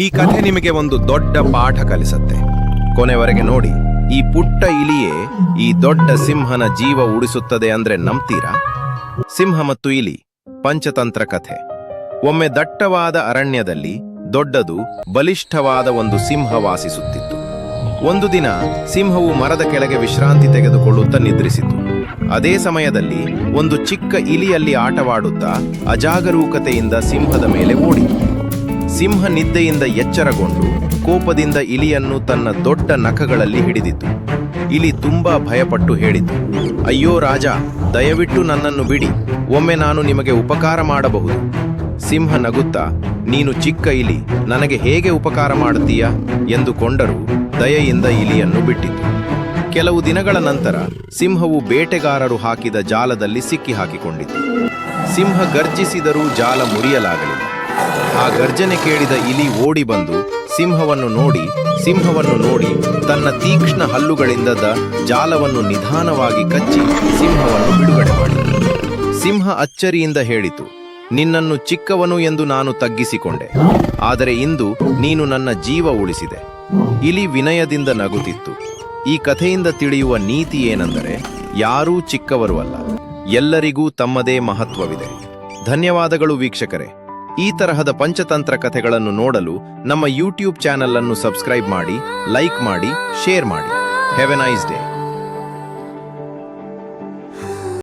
ಈ ಕಥೆ ನಿಮಗೆ ಒಂದು ದೊಡ್ಡ ಪಾಠ ಕಲಿಸತ್ತೆ. ಕೊನೆವರೆಗೆ ನೋಡಿ, ಈ ಪುಟ್ಟ ಇಲಿಯೇ ಈ ದೊಡ್ಡ ಸಿಂಹನ ಜೀವ ಉಳಿಸುತ್ತದೆ ಅಂದ್ರೆ ನಂಬ್ತೀರಾ? ಸಿಂಹ ಮತ್ತು ಇಲಿ, ಪಂಚತಂತ್ರ ಕಥೆ. ಒಮ್ಮೆ ದಟ್ಟವಾದ ಅರಣ್ಯದಲ್ಲಿ ದೊಡ್ಡದು ಬಲಿಷ್ಠವಾದ ಒಂದು ಸಿಂಹ ವಾಸಿಸುತ್ತಿತ್ತು. ಒಂದು ದಿನ ಸಿಂಹವು ಮರದ ಕೆಳಗೆ ವಿಶ್ರಾಂತಿ ತೆಗೆದುಕೊಳ್ಳುತ್ತಾ ನಿದ್ರಿಸಿತು. ಅದೇ ಸಮಯದಲ್ಲಿ ಒಂದು ಚಿಕ್ಕ ಇಲಿಯಲ್ಲಿ ಆಟವಾಡುತ್ತಾ ಅಜಾಗರೂಕತೆಯಿಂದ ಸಿಂಹದ ಮೇಲೆ ಓಡಿತು ಸಿಂಹ ನಿದ್ದೆಯಿಂದ ಎಚ್ಚರಗೊಂಡು ಕೋಪದಿಂದ ಇಲಿಯನ್ನು ತನ್ನ ದೊಡ್ಡ ನಖಗಳಲ್ಲಿ ಹಿಡಿದಿತು ಇಲಿ ತುಂಬಾ ಭಯಪಟ್ಟು ಹೇಳಿತು, ಅಯ್ಯೋ ರಾಜ, ದಯವಿಟ್ಟು ನನ್ನನ್ನು ಬಿಡಿ, ಒಮ್ಮೆ ನಾನು ನಿಮಗೆ ಉಪಕಾರ ಮಾಡಬಹುದು. ಸಿಂಹ ನಗುತ್ತಾ, ನೀನು ಚಿಕ್ಕ ಇಲಿ, ನನಗೆ ಹೇಗೆ ಉಪಕಾರ ಮಾಡುತ್ತೀಯಾ? ಎಂದುಕೊಂಡರೂ ದಯೆಯಿಂದ ಇಲಿಯನ್ನು ಬಿಟ್ಟಿತು. ಕೆಲವು ದಿನಗಳ ನಂತರ ಸಿಂಹವು ಬೇಟೆಗಾರರು ಹಾಕಿದ ಜಾಲದಲ್ಲಿ ಸಿಕ್ಕಿ ಹಾಕಿಕೊಂಡಿತು. ಸಿಂಹ ಗರ್ಜಿಸಿದರೂ ಜಾಲ ಮುರಿಯಲಾಗಲಿಲ್ಲ. ಆ ಗರ್ಜನೆ ಕೇಳಿದ ಇಲಿ ಓಡಿ ಬಂದು ಸಿಂಹವನ್ನು ನೋಡಿ ಸಿಂಹವನ್ನು ನೋಡಿ ತನ್ನ ತೀಕ್ಷ್ಣ ಹಲ್ಲುಗಳಿಂದ ದ ಜಾಲವನ್ನು ನಿಧಾನವಾಗಿ ಕಚ್ಚಿ ಸಿಂಹವನ್ನು ಬಿಡುಗಡೆ ಮಾಡಿತು ಸಿಂಹ ಅಚ್ಚರಿಯಿಂದ ಹೇಳಿತು, ನಿನ್ನನ್ನು ಚಿಕ್ಕವನು ಎಂದು ನಾನು ತಗ್ಗಿಸಿಕೊಂಡೆ. ಆದರೆ ಇಂದು ನೀನು ನನ್ನ ಜೀವ ಉಳಿಸಿದೆ. ಇಲಿ ವಿನಯದಿಂದ ನಗುತ್ತಿತ್ತು. ಈ ಕಥೆಯಿಂದ ತಿಳಿಯುವ ನೀತಿ ಏನೆಂದರೆ, ಯಾರೂ ಚಿಕ್ಕವರು ಅಲ್ಲ. ಎಲ್ಲರಿಗೂ ತಮ್ಮದೇ ಮಹತ್ವವಿದೆ. ಧನ್ಯವಾದಗಳು ವೀಕ್ಷಕರೇ. ಈ ತರಹದ ಪಂಚತಂತ್ರ ಕಥೆಗಳನ್ನು ನೋಡಲು ನಮ್ಮ ಯೂಟ್ಯೂಬ್ ಚಾನೆಲ್ ಅನ್ನು ಸಬ್ಸ್ಕ್ರೈಬ್ ಮಾಡಿ ಲೈಕ್ ಮಾಡಿ ಶೇರ್ ಮಾಡಿ. Have a nice day